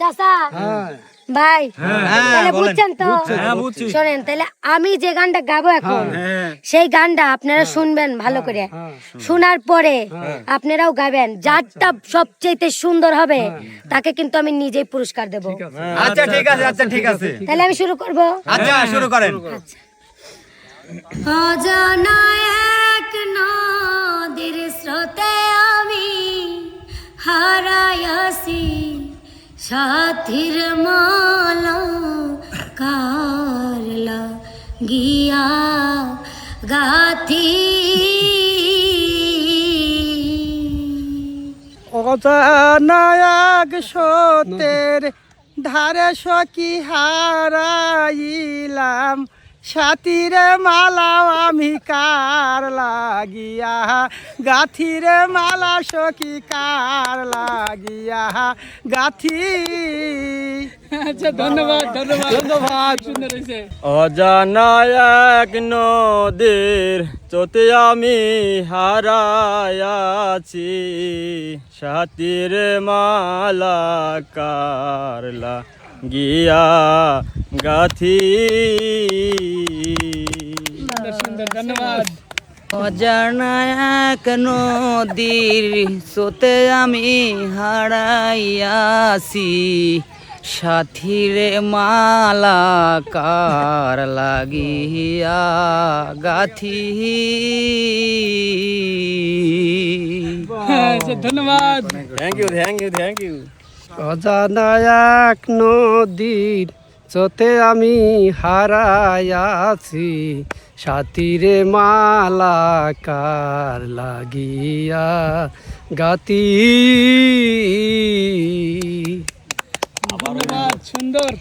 চাচা। হ্যাঁ। ভাই হ্যাঁ, তাহলে বুঝছেন তো? হ্যাঁ, শোনেন তাহলে আমি যে গানটা গাবো এখন হ্যাঁ। সেই গানটা আপনারা শুনবেন ভালো করে। শোনার পরে আপনারাও গাবেন যারটা সবচেয়ে সুন্দর হবে তাকে কিন্তু আমি নিজেই পুরস্কার দেব। আচ্ছা ঠিক আছে আচ্ছা ঠিক আছে। তাহলে আমি শুরু করব? আচ্ছা শুরু করেন। অজানা এক নদীর স্রোতে আমি হারায়াসি সাথীর মালা কারলা গিয়া গাথি। অজানায়াক সতের ধারে সখী হারাইলাম। সাথীরে মালা আমি কার লাগিয়া? গাথিরে মালা সখী কার লাগিয়া? গাথি। আচ্ছা ধন্যবাদ ধন্যবাদ। ধন্যবাদ। সুন্দর হয়েছে। অজানায়ক নদীর চোতে আমি হারায়াছি সাতির মালা কারলা গিয়া গাথি সুন্দর সুন্দর ধন্যবাদ অজানায়ক নদীর সোতে আমি হারাইয়াছি সাথীরে মালা কার লাগিয়া গাথি আচ্ছা ধন্যবাদ thank you thank you thank you অজানায়ক নদীর চোতে আমি হারায়াছি সাতিরে মালাকার লাগিয়া গাতি। সুন্দর।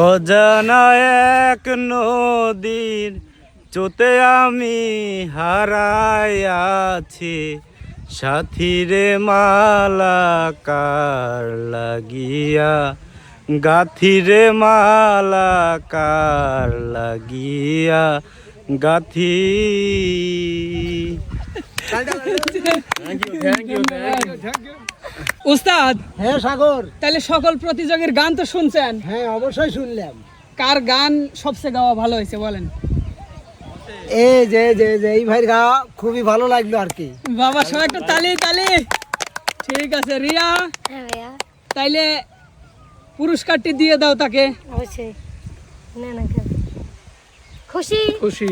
অজানা এক নদীর চোতে আমি হারাইয়াছি সাথীরে মালা কার লাগিয়া গাথিরে মালাকার লাগিয়া গাথি। উস্তাদ হ্যাঁ সাগর। তাহলে সকল প্রতিযোগীর গান তো শুনছেন? হ্যাঁ অবশ্যই শুনলাম। কার গান সবচেয়ে গাওয়া ভালো হয়েছে বলেন? এই যে যে যে এই ভাইয়ের গা খুবই ভালো লাগল আর কি। বাবা সবাই একটু তালি তালি। ঠিক আছে রিয়া। হ্যাঁ তাইলে পুরস্কারটি দিয়ে দাও তাকে। অবশ্যই। না না খুশি? খুশি।